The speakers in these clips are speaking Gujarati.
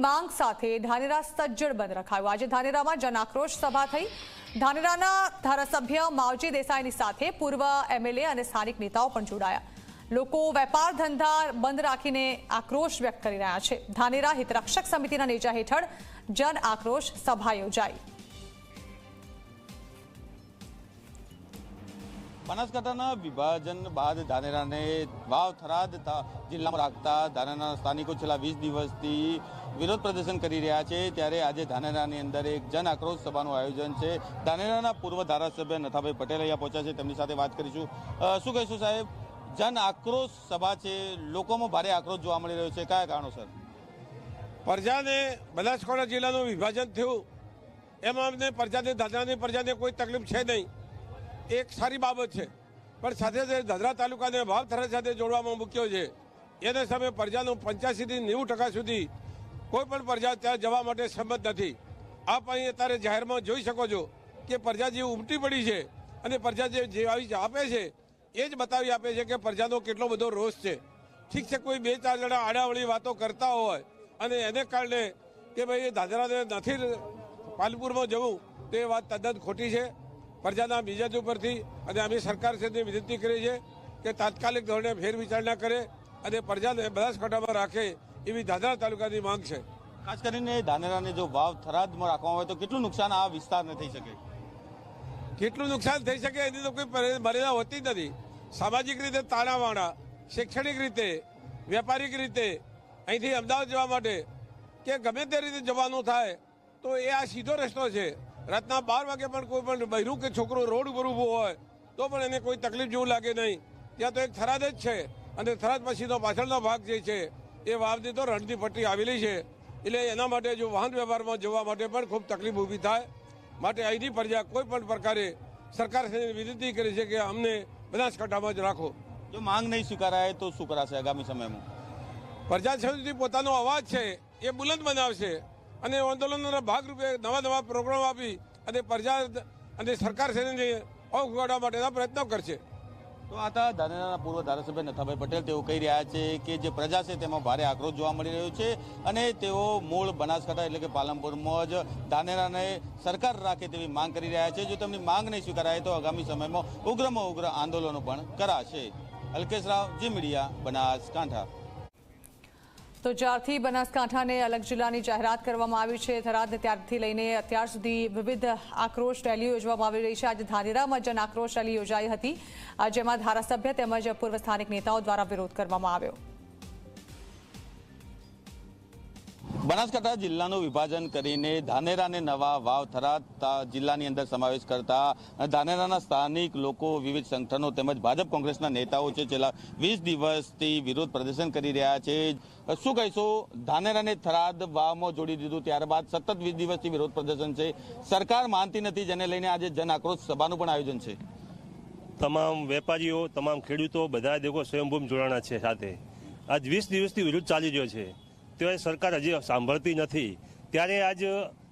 માંગ સાથે ધાનેરા સજ્જડ બંધ રખાયું. આજે ધાનેરામાં જન આક્રોશ સભા થઈ. ધાનેરાના ધારાસભ્ય માવજી દેસાઈની સાથે પૂર્વ એમએલએ અને સ્થાનિક નેતાઓ પણ જોડાયા. લોકો વેપાર ધંધા બંધ રાખીને આક્રોશ વ્યક્ત કરી રહ્યા છે. ધાનેરા હિતરક્ષક સમિતિના નેજા હેઠળ જન આક્રોશ સભા યોજાઈ. બનાસકાંઠાના વિભાજન બાદ ધાનેરાને વાવ થરાદ જિલ્લામાં રાખતા ધાનેરાના સ્થાનિકો છેલ્લા વીસ દિવસથી વિરોધ પ્રદર્શન કરી રહ્યા છે. ત્યારે આજે ધાનેરાની અંદર એક જન આક્રોશ સભાનું આયોજન છે. ધાનેરાના પૂર્વ ધારાસભ્ય નથાભાઈ પટેલ અહીંયા પહોંચ્યા છે. તેમની સાથે વાત કરીશું. શું કહીશું સાહેબ? જન આક્રોશ સભા છે. લોકોમાં ભારે આક્રોશ જોવા મળી રહ્યો છે. કયા કારણોસર પ્રજાને બનાસકાંઠા જિલ્લાનું વિભાજન થયું. એમાં અમને પ્રજાને, ધાનેરાની પ્રજાને કોઈ તકલીફ છે નહીં. એક સારી બાબત છે. પણ સાથે સાથે દાદરા તાલુકાને ભાવ થરાદ સાથે જોડવામાં મૂક્યો છે. એને સામે પ્રજાનું પંચ્યાસીથી નેવું ટકા સુધી કોઈ પણ પ્રજા ત્યાં જવા માટે સંમત નથી. આપ અહીં અત્યારે જાહેરમાં જોઈ શકો છો કે પ્રજા જે ઉમટી પડી છે અને પ્રજા જે આવી આપે છે, એ જ બતાવી આપે છે કે પ્રજાનો કેટલો બધો રોષ છે. ઠીક છે, કોઈ બે ચાર જણા આડાવળી વાતો કરતા હોય અને એને કારણે કે ભાઈ દાદરાને નથી પાલપુરમાં જવું, તો વાત તદ્દન ખોટી છે. પ્રજાના મિજાજ ઉપરથી અને અમે સરકાર સાથે વિનંતી કરી છે કે તાત્કાલિક ધોરણે ફેરવિચારણા કરે અને પ્રજાને બનાસકાંઠામાં રાખે એવી દાદરા તાલુકાની માંગ છે. ખાસ કરીને ધાનેરાને જો ભાવ થરાદમાં રાખવામાં આવે તો કેટલું નુકસાન આ વિસ્તારને થઈ શકે? કેટલું નુકસાન થઈ શકે એની તો કોઈ મર્યાદા હોતી જ નથી. સામાજિક રીતે તાણાવાણા શૈક્ષણિક રીતે વેપારિક રીતે અહીંથી અમદાવાદ જવા માટે કે ગમે તે રીતે જવાનું થાય તો એ આ સીધો રસ્તો છે. રાતના બાર વાગે પણ કોઈ પણ બહેરું કે છોકરો રોડ ઉપર ઊભો હોય તો પણ એને કોઈ તકલીફ જેવું લાગે નહીં. ત્યાં તો એક થરાદ જ છે. અને થરાદ પછીનો પાછળનો ભાગ જે છે એ વાવની તો રણની પટ્ટી આવેલી છે. એટલે એના માટે જો વાહન વ્યવહારમાં જવા માટે પણ ખૂબ તકલીફ ઊભી થાય. માટે અહીંની પ્રજા કોઈ પણ પ્રકારે સરકાર વિનંતી કરી છે કે અમને બનાસકાંઠામાં જ રાખો. જો માંગ નહીં સ્વીકારાય તો શું કરાશે આગામી સમયમાં? પ્રજા સુધી પોતાનો અવાજ છે એ બુલંદ બનાવશે. અને આંદોલનના ભાગરૂપે નવા નવા પ્રોગ્રામ આપી અને પ્રજા અને સરકાર સાથે અવગાડવા માટેના પ્રયત્નો કરશે. તો આ હતા ધાનેરાના પૂર્વ ધારાસભ્ય નથાભાઈ પટેલ. તેઓ કહી રહ્યા છે કે જે પ્રજા છે તેમાં ભારે આક્રોશ જોવા મળી રહ્યો છે અને તેઓ મૂળ બનાસકાંઠા એટલે કે પાલનપુરમાં જ ધાનેરાને સરકાર રાખે તેવી માંગ કરી રહ્યા છે. જો તેમની માંગ નહીં સ્વીકારાય તો આગામી સમયમાં ઉગ્રમાં ઉગ્ર આંદોલનો પણ કરાશે. અલ્કેશ રાવ જી મીડિયા, બનાસકાંઠા. તો જ્યારથી બનાસકાંઠાને અલગ જિલ્લાની જાહેરાત કરવામાં આવી છે થરાદ ત્યારથી લઈને અત્યાર સુધી વિવિધ આક્રોશ રેલીઓ યોજવામાં આવી રહી છે. આજે ધાનેરામાં જન આક્રોશ રેલી યોજાઈ હતી. જેમાં ધારાસભ્ય તેમજ પૂર્વ સ્થાનિક નેતાઓ દ્વારા વિરોધ કરવામાં આવ્યો. બનાસકાંઠા જિલ્લાનું વિભાજન કરીને ધાનેરાને નવા વાવ થરાતા જિલ્લાની અંદર સમાવેશ કરતા ધાનેરાના સ્થાનિક લોકો વિવિધ સંગઠનો તેમજ ભાજપ કોંગ્રેસના નેતાઓ છે, છેલ્લા વીસ દિવસથી વિરોધ પ્રદર્શન કરી રહ્યા છે. શું કહીશો? ધાનેરાને થરાદ વાવમાં જોડી દીધું ત્યારબાદ સતત વીસ દિવસથી વિરોધ પ્રદર્શન છે. સરકાર માનતી નથી, જેને લઈને આજે જન આક્રોશ સભાનું પણ આયોજન છે. તમામ વેપારીઓ, તમામ ખેડૂતો બધા દેખો સ્વયંભૂમ જોડાણા છે સાથે. આજ વીસ દિવસથી વિરુદ્ધ ચાલી રહ્યો છે. તે સરકાર હજી સાંભળતી નથી. ત્યારે આજ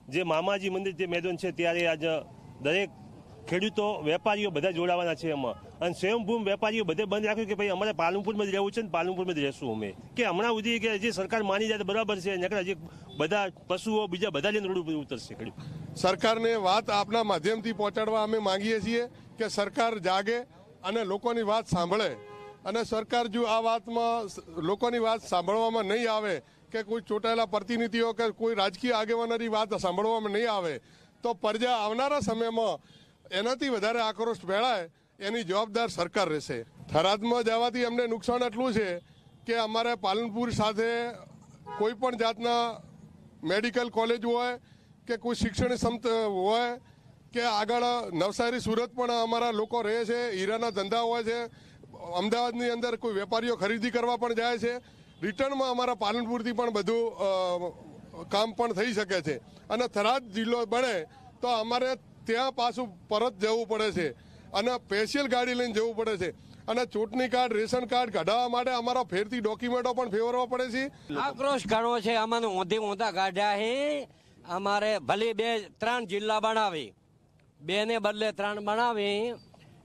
જે મામાજી મંદિર જે મેદાન છે, ત્યારે આજ દરેક ખેડૂતો, વેપારીઓ બધા જોડાવાના છે એમાં. અને સ્વયંભૂમ વેપારીઓ બધે બંધ રાખ્યું કે ભાઈ અમારે પાલનપુરમાં જ રહેવું છે ને પાલનપુરમાં જ રહેશું અમે. કે હમણાં સુધી કે હજી સરકાર માની જાય બરાબર છે, નકર હજી બધા પશુઓ બીજા બધા જઈને રોડ ઉતરશે ખેડૂત. સરકારને વાત આપના માધ્યમથી પહોંચાડવા અમે માંગીએ છીએ કે સરકાર જાગે અને લોકોની વાત સાંભળે. અને સરકાર જો આ વાતમાં લોકોની વાત સાંભળવામાં નહીં આવે કે કોઈ ચૂંટાયેલા પ્રતિનિધિઓ કે કોઈ રાજકીય આગેવાનોની વાત સાંભળવામાં નહીં આવે, તો પ્રજા આવનારા સમયમાં એનાથી વધારે આક્રોશ ભેળાય એની જવાબદાર સરકાર રહેશે. થરાદમાં જવાથી અમને નુકસાન એટલું છે કે અમારે પાલનપુર સાથે કોઈ પણ જાતના મેડિકલ કોલેજ હોય કે કોઈ શિક્ષણ સંત હોય કે આગળ નવસારી, સુરત પણ અમારા લોકો રહે છે, હીરાના ધંધા હોય છે, અમદાવાદની અંદર કોઈ વેપારીઓ ખરીદી કરવા પણ જાય છે રિટર્નમાં અમારા પાલનપુરથી પણ બધું કામ પણ થઈ શકે છે. અને થરાદ જિલ્લો બને તો અમારે ત્યાં પાછું પરત જવું પડે છે. અને સ્પેશિયલ ગાડી લઈને જવું પડે છે. અને ચૂંટણી કાર્ડ, રેશન કાર્ડ કઢાવવા માટે અમારા ફેરથી ડોક્યુમેન્ટો પણ ફેરવવા પડે છે. આક્રોશ કરવો છે અમારે ઊંધી ઊંધા કાઢ્યા છે અમારે ભલે બે, ત્રણ જિલ્લા બનાવી. બે ને બદલે ત્રણ બનાવી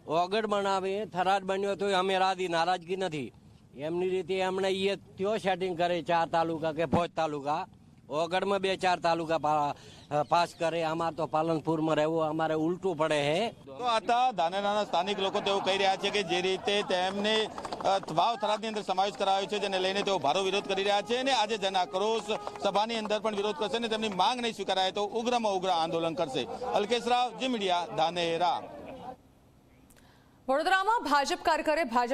ઓગળ બનાવી, થરાદ બન્યો તો અમે રાજી, નારાજગી નથી. એમની રીતે એમણે એ ત્યો સેટિંગ કરે ચાર તાલુકા કે ભોજ તાલુકા. ઓગળમાં બે ચાર તાલુકા પાસ કરે. અમારે તો પાલનપુરમાં રહેવું અમારે ઉલટું પડે હે. તો આતા ધાનેરાના સ્થાનિક લોકો તેઓ કહી રહ્યા છે કે જે રીતે તેમને વાવ થરાદની અંદર સમાવેશ કરાયો છે જેને લઈને તેઓ ભારો વિરોધ કરી રહ્યા છે અને આજે જન આક્રોશ સભાની અંદર પણ વિરોધ કરશે અને તેમની માંગ નહીં સ્વીકારાય તો ઉગ્રમાં ઉગ્ર આંદોલન કરશે. અલ્કેશ રાવ જી મીડિયા ધાનેરા. વડોદરામાં ભાજપ કાર્યકરે ભાજપ